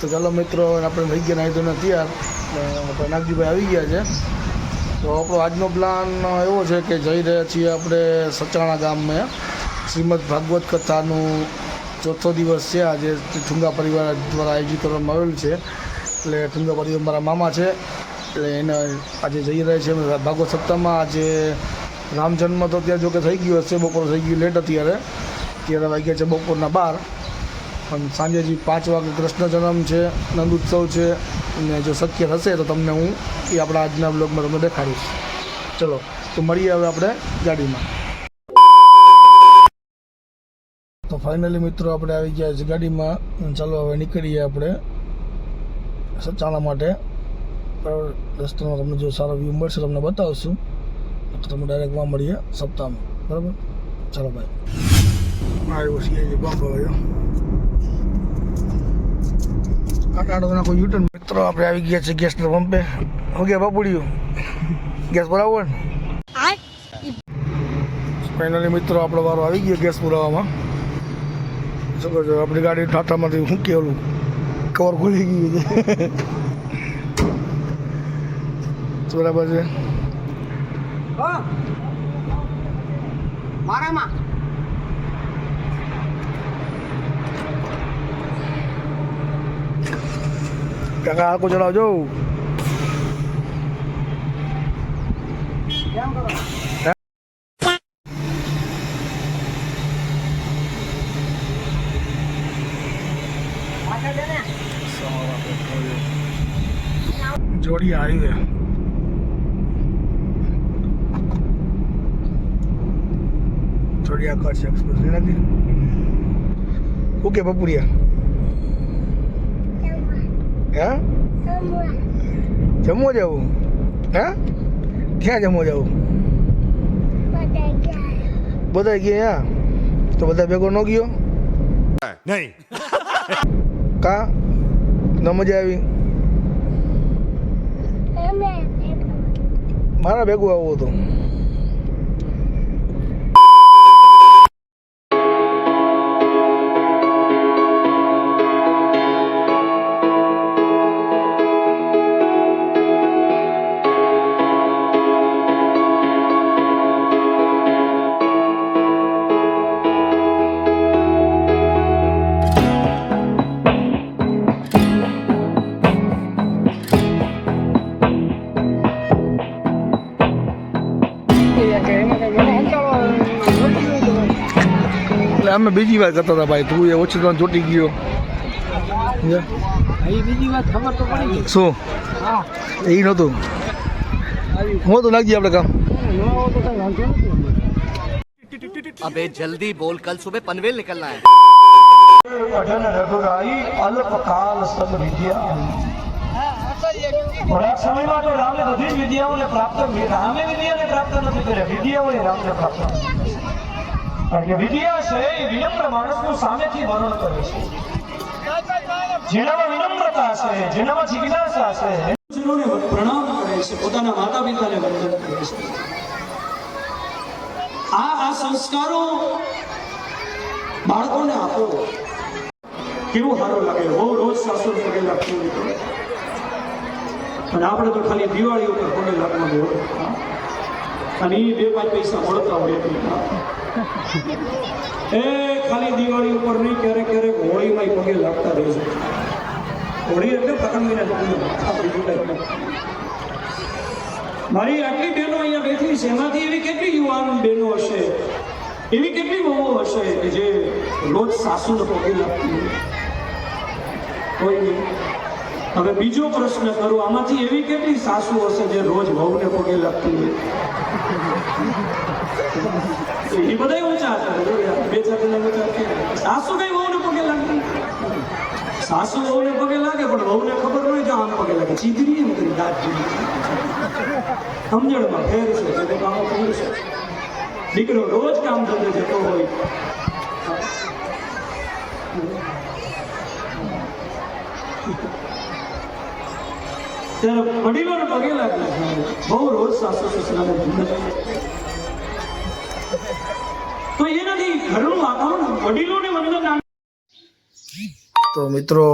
તો ચાલો મિત્રો આપણે થઈ ગયા નાહી તો તૈયાર આપણે નાગજીભાઈ આવી ગયા છે. તો આપણો આજનો પ્લાન એવો છે કે જઈ રહ્યા છીએ આપણે સચાણા ગામમાં શ્રીમદ ભાગવત કથાનું ચોથો દિવસ છે. આજે ઠુંગા પરિવાર દ્વારા આયોજિત કરવામાં આવેલું છે. એટલે ઠુંગા પરિવાર મારા મામા છે. એટલે એને આજે જઈ રહ્યા છે ભાગવત સપ્તાહમાં. આજે રામ જન્મ તો ત્યાં જો કે થઈ ગયો હશે. બપોર થઈ ગયું લેટ અત્યારે. અત્યારે વાગ્યા છે બપોરના બાર. પણ સાંજે પાંચ વાગે કૃષ્ણ જન્મ છે, નંદ ઉત્સવ છે, અને જો શક્ય થશે તો તમને હું એ આપણા આજના બ્લોગમાં તમને દેખાડીશ. ચલો, તો મળીએ હવે આપણે ગાડીમાં. તો ફાઇનલી મિત્રો આપણે આવી ગયા છે ગાડીમાં ચાલો હવે નીકળીએ આપણે સચાણા માટે. રસ્તામાં તમને જો સારો વ્યૂ મળશે, તમને બતાવશું. તો તમે ડાયરેક્ટમાં મળીએ સપ્તાહમાં. બરાબર? ચાલો ભાઈ આવ્યો છીએ પંપ આવ્યો. કાંટાળો નાખો યુટર્ન મિત્રો, આપણે આવી ગયા છે ગેસના પંપે ગયા બાપુડિયું? ગેસ ભરાવો ને? ફાઇનલી મિત્રો, આપણો વારો આવી ગયો ગેસ પુરાવામાં. શું કહો છો આપણી ગાડી ટાટામાંથી શું કે ઓલું કવર ખોલી ગયું છે. બરાબર છે મારામાં. કાકા આખું ચલાવજો જોડી આવી છે જોડી જોડી એક્સપ્રેસ નથી ઓકે પપુરિયા હે? જમવા જવું? હે? ક્યાં જમવા જવું? બધા ગયા તો બધા ભેગો ન ગયો? નહીં. કા? ન મજા આવી? મારા ભેગું આવું હતું. એટલે અમે બીજી વાર કરતા હતા ભાઈ તું એ ઓછી ત્રણ ચોટી ગયો સમજ્યા? બીજી વાત ખબર તો પડી ગઈ શું હા એ નહોતું હું તો નાખીએ આપણે કામ ન આવો તો કઈ વાંધો નથી अबे जल्दी बोल कल सुबह पनवेल निकलना है પઠન રઘુરાઈ અલ્પકાલ સદ વિદ્યા થોડાક સમયમાં તો રામે બધી જ વિદ્યાઓને પ્રાપ્ત રામે વિદ્યાને પ્રાપ્ત નથી કર્યા વિદ્યાઓએ રામને પ્રાપ્ત કરી. વિદ્યા છે એ વિનમ્ર માણસનું સામેથી વર્ણન કરે છે. જેનામાં વિનમ્રતા છે જેનામાં જિજ્ઞાસા છે પ્રણામ કરે છે, પોતાના માતા પિતાને વંદન કરે છે. આ આ સંસ્કારો બાળકોને આપો. કેવું સારું લાગે? બહુ રોજ સાસુ પગે લાગતું પણ આપણે તો ખાલી દિવાળી ઉપર પગે લાગવાનું હોય અને એ બે પાંચ પૈસા મળતા હોય એટલે. એ ખાલી દિવાળી ઉપર નહીં, ક્યારેક ક્યારેક હોળીમાં પગે લાગતા રહેજો હોળી એટલે પતંગીને મારી આટલી બહેનો અહીંયા બેઠી છે. એમાંથી એવી કેટલી યુવાન બહેનો હશે? એવી કેટલી બહુ હશે કે જે રોજ સાસુને પગે લાગતી હોય? કોઈ હવે બીજો પ્રશ્ન કરું. આમાંથી એવી કેટલી સાસુ હશે જે રોજ વહુને પગે લાગતી હોય? એ બધા ઊંચા જો બે ચાર જણા સાસુ કઈ વહુને પગે લાગતી સાસુ વહુને પગે લાગે પણ વહુને ખબર ન હોય કે આમ પગે લાગે ચીધરી ને કરી દાંત સમજણમાં ફેર છે જે કામો કર્યું છે દીકરો રોજ કામ ધંધે જતો હોય ત્યારે વડીલોને પગે લાગે બહુ રોજ સાસુ સસરાને ધંધે તો એનાથી ઘરનું વાતાવરણ વડીલોને વંદન તો મિત્રો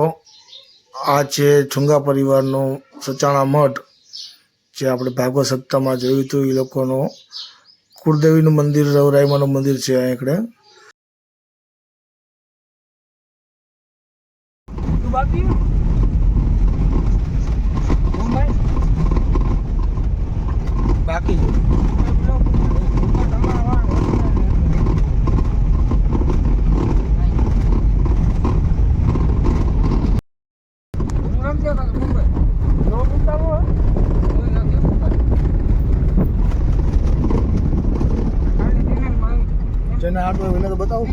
આ છે છુંગા પરિવારનો સચાણા મઠ જે આપણે ભાગવત સપ્તાહમાં જોયું હતું એ લોકોનો કુળદેવીનું મંદિર રવરાઈમાનું મંદિર છે અહીં એકડે. બાકી બાકી જેને આટલું હોય એને તો બતાવું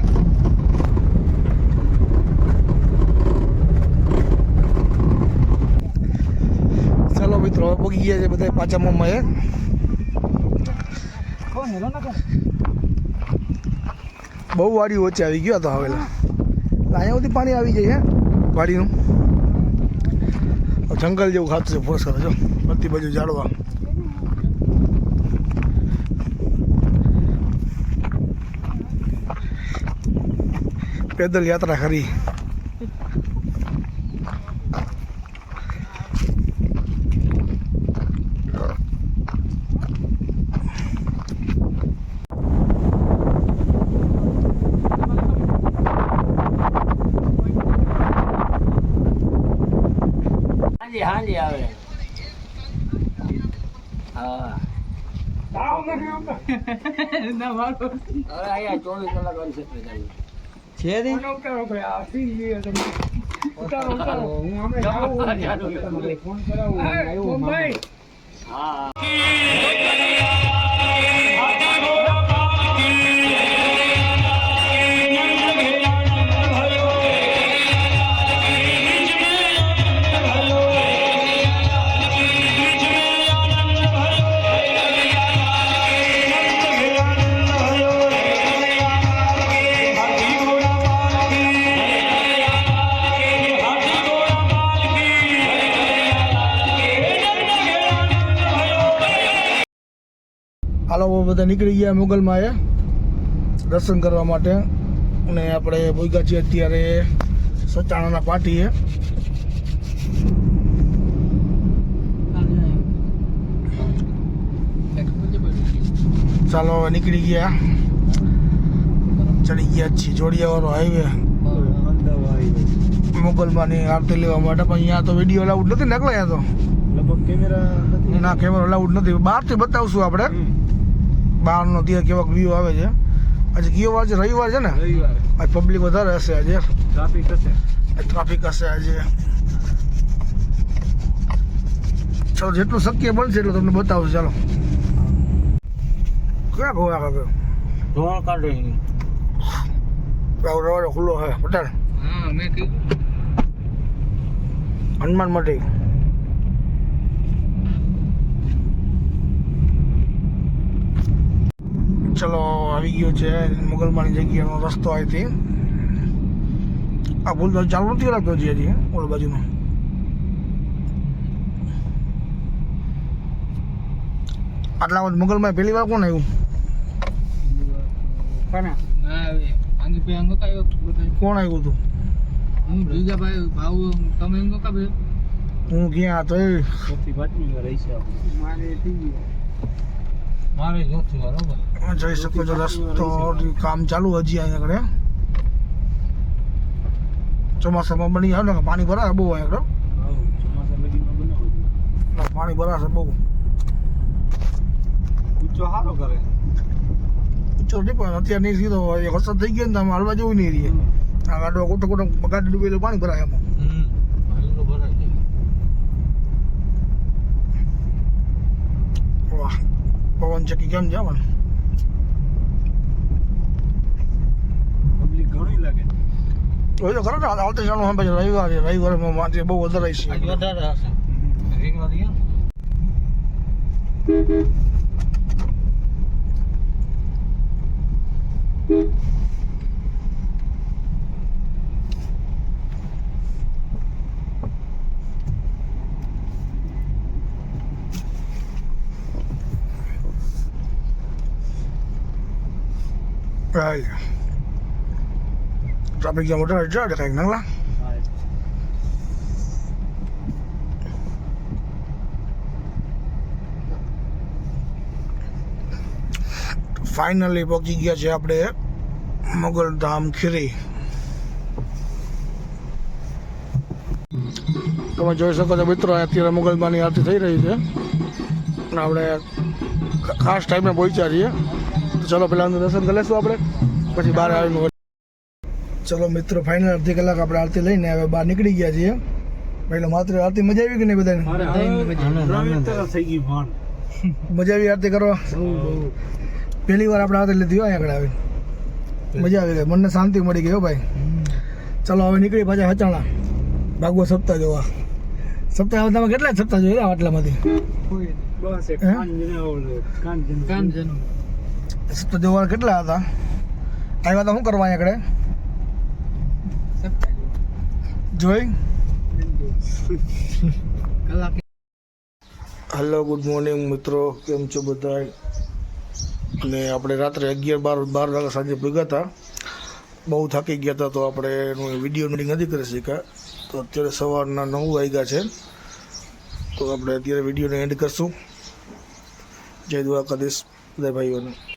ચાલો મિત્રો હવે પગી ગયા છે બધા પાછા મમ્માએ બહુ વાડી વચ્ચે આવી ગયો હતો હવેલા. અહીંયા સુધી પાણી આવી જાય હે વાડીનું. જંગલ જેવું ખાતું છે ફોર્સ કરે જો. બધી બાજુ ઝાડવા. પેદલ યાત્રા ખરી હાજી હાજી આવે. હા. ચોવીસ કલાક છે હું. બધા નીકળી ગયા મુગલમાં એ દર્શન કરવા માટે. અને આપણે ભોગા છીએ અત્યારે સચાણાના પાટીએ. ચાલો નીકળી ગયા. ચડી ગયા છીએ. જોડિયાવાળો હાઈવે મોગલમાંની આરતી લેવા માટે. પણ અહીંયા તો વીડિયો અલાઉડ નથી નકલા અહીંયા તો. લગભગ કેમેરા ના કેમેરા અલાઉડ નથી. બહારથી બતાવશું આપણે. બહારનો ત્યાં કેવાક વ્યૂ આવે છે. આજે કયો વાર છે રવિવાર છે ને? રવિવાર. આજ પબ્લિક વધારે હશે આજે. ટ્રાફિક હશે. ટ્રાફિક હશે આજે. ચાલો જેટલું શક્ય બનશે એટલું તમને બતાવું ચાલો. ક્યાં ગોવા કાપ્યો ધોળ કાઢે રવાડો ખુલ્લો હે પટેલ હા મેં કીધું. હનુમાન મટી ચલો આવી ગયો છે મુગલમાની જગ્યાનો રસ્તો અહીંથી. આ ભૂલ ચાલુ નથી લાગતો હજી હજી ઓલ બાજુનો. આટલા વખત મુગલમાં પહેલી વાર કોણ આવ્યું? કોણ આવ્યું હતું? હું ભીગાભાઈ ભાવ તમે એમ કા બે? હું ક્યાં હતો એ? મારે થઈ ગયું. મારે જોતું બરોબર જઈ શકો છો રસ્તો કામ ચાલુ હજી અહીંયા આગળ ચોમાસામાં બની આવે ને પાણી ભરાશે બહુ અહીંયા આગળ. પાણી ભરાશે બહુ. ઊંચો સારો કરે ઊંચો નહીં પણ અત્યારે નહીં સીધો વરસાદ થઈ ગયો ને તમે આમાં હાલવા જેવું નહીં રહીએ આ ગાડો કોટો કોટો ગાડી ડૂબેલું પાણી ભરાય એમાં હમ પાણી તો ભરાય છે વાહ પવન ચકી કેમ છે પણ પબ્લિક ઘણી લાગે. હવે તો ખરો ને આવતી ચાલુ સાંભળે છે રવિવાર છે રવિવારમાં બહુ વધારે છે. વધારે હશે. Right. Traffic jam rất là rất là cảnh nắng lắm. Finally પહોંચી ગયા છે આપણે મોગલધામ ખીરી તમે જોઈ શકો છો મિત્રો, અત્યારે મોગલમાની આરતી થઈ રહી છે આપણે ખાસ ટાઈમે પહોંચ્યા છીએ ચલો પહેલાં અંદર દર્શન કરી લઈશું આપણે. પછી બહાર આવીને ચલો મિત્રો ફાઇનલ અડધી કલાક આપણે આરતી લઈને હવે બહાર નીકળી ગયા છીએ. પહેલો માત્ર આરતી મજા આવી કે નહીં બધાને? મજા આવી. આરતી કરવા પહેલી વાર આપણે આરતી લીધી હોય આગળ આવી મજા આવી ગઈ. મનને શાંતિ મળી ગઈ હો ભાઈ. ચલો હવે નીકળી પાછા હચાણા ભાગવો સપ્તાહ જોવા. સપ્તાહ તમે કેટલા સપ્તાહ જોયા આટલામાંથી? હે? સપ્તાહ જોવા કેટલા હતા? આવ્યા હતા શું કરવા અહીંયા આગળ? જોઈ? હેલો ગુડ મોર્નિંગ મિત્રો. કેમ છો બધા અને આપણે રાત્રે અગિયાર બાર બાર વાગ્યા સાંજે ભેગા હતા. બહુ થાકી ગયા હતા તો આપણે એનું વીડિયો નોટિંગ નથી કરી શક્યા. તો અત્યારે સવારના નવ વાગ્યા છે. તો આપણે અત્યારે વિડીયોને એન્ડ કરશું. જય દ્વારકાધીશ, બધા ભાઈઓને.